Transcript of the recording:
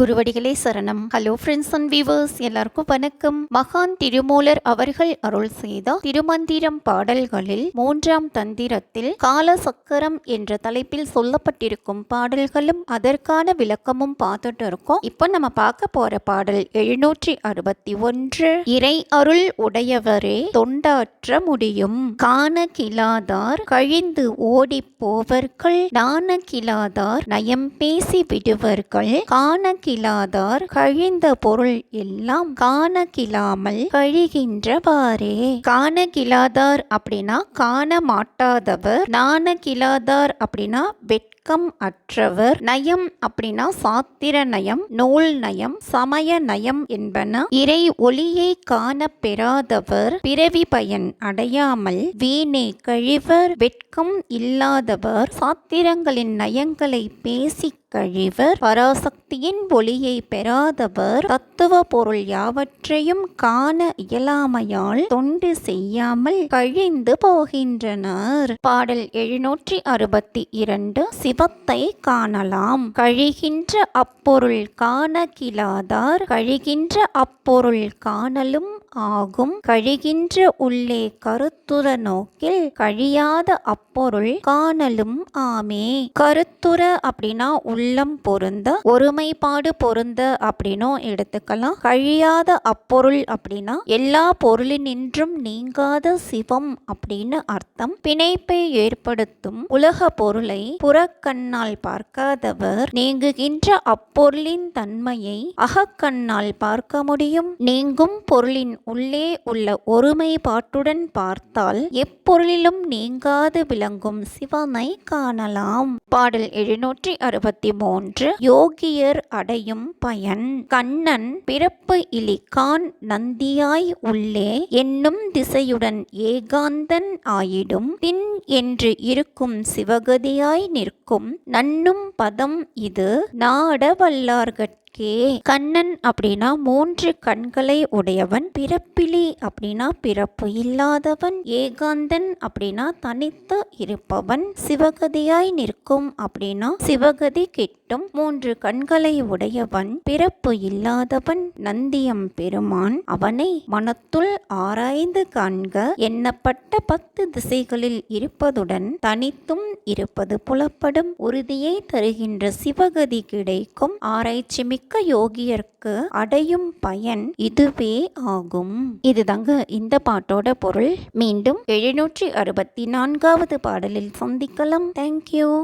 குருவடிகளே சரணம். Hello friends and viewers எல்லாருக்கும் வணக்கம். மகான் திருமூலர் அவர்கள் அருள் செய்த திருமந்திரம் பாடல்களில் மூன்றாம் தந்திரத்தில் கால சக்கரம் என்ற தலைப்பில் சொல்லப்பட்டிருக்கும் பாடல்களும் அதற்கான விளக்கமும் பார்த்துட்டு இருக்கோம். இப்போ நம்ம பார்க்க போற பாடல் எழுநூற்றி அறுபத்தி ஒன்று இறை அருள் உடையவரே தொண்டாற்ற முடியும். காணகிலாதார் கழிந்து ஓடி போவர்கள் நாணகிலாதார் நயம் பேசி விடுவர்கள். காண கிளாதார் கழிந்த பொருள் எல்லாம் காணக்கிலாமல் கழிகின்றவாறே. காணக்கிலாதார் அப்படின்னா காண மாட்டாதவர் நாணக்கிலாதார் அப்படின்னா வெட்கம் அற்றவர். நயம் அப்படின்னா சாத்திர நயம் நூல் நயம் சமய நயம் என்பன இறை ஒளியை காண பெறாதவர். பிறவி பயன் அடையாமல் வீணே கழிவர். வெட்கம் இல்லாதவர். சாத்திரங்களின் நயங்களை பேசி கழிவர். பராசக்தியின் ஒளியை பெறாதவர் தத்துவ பொருள் யாவற்றையும் காண இயலாமையால் தொண்டு செய்யாமல் கழிந்து போகின்றனர். பாடல் எழுநூற்றி அறுபத்தி இரண்டு சிவத்தை காணலாம். கழிகின்ற அப்பொருள் காண கிளாதார் கழிகின்ற அப்பொருள் காணலும் ஆகும். கழிகின்ற உள்ளே கருத்துர நோக்கில் கழியாத அப்பொருள் காணலும் ஆமே. கருத்துர அப்படின்னா உள்ளம் பொருந்த ஒருமைப்பாடு பொருந்த அப்படின்னும் எடுத்துக்கலாம். கழியாத அப்பொருள் அப்படின்னா எல்லா பொருளினின்றும் நீங்காத சிவம் அப்படின்னு அர்த்தம். பிணைப்பை ஏற்படுத்தும் உலக பொருளை புறக்கண்ணால் பார்க்காதவர் நீங்குகின்ற அப்பொருளின் தன்மையை அகக்கண்ணால் பார்க்க முடியும். நீங்கும் பொருளின் உள்ளே உள்ள ஒருமைப்பாட்டுடன் பார்த்தால் எப்பொருளிலும் நீங்காது விளங்கும் சிவனை காணலாம். பாடல் எழுநூற்றி அறுபத்தி மூன்று யோகியர் அடையும் பயன். கண்ணன் பிறப்பு இலிகான் நந்தியாய் உள்ளே என்னும் திசையுடன் ஏகாந்தன் ஆயிடும். தின் என்று இருக்கும் சிவகதியாய் நிற்கும். நன்னும் பதம் இது நாட வல்லார்கட் கே கண்ணன் அப்படின்னா மூன்று கண்களை உடையவன் பிறப்பிலி அப்படின்னா பிறப்பு இல்லாதவன் ஏகாந்தன் அப்படின்னா தனித்து இருப்பவன் சிவகதியாய் நிற்கும் அப்படின்னா சிவகதி கிட்டும் மூன்று கண்களை உடையவன் பிறப்பு இல்லாதவன் நந்தியம் பெருமான் அவனை மனத்துள் ஆராய்ந்து காண்க எண்ணப்பட்ட பத்து திசைகளில் இருப்பதுடன் தனித்தும் இருப்பது புலப்படும் உறுதியை தருகின்ற சிவகதி கிடைக்கும். ஆராய்ச்சி மிக்க யோகியர்க்கு அடையும் பயன் இதுவே ஆகும். இதுதாங்க இந்த பாட்டோட பொருள். மீண்டும் எழுநூற்றி அறுபத்தி நான்காவது பாடலில் சந்திக்கலாம். தேங்க்யூ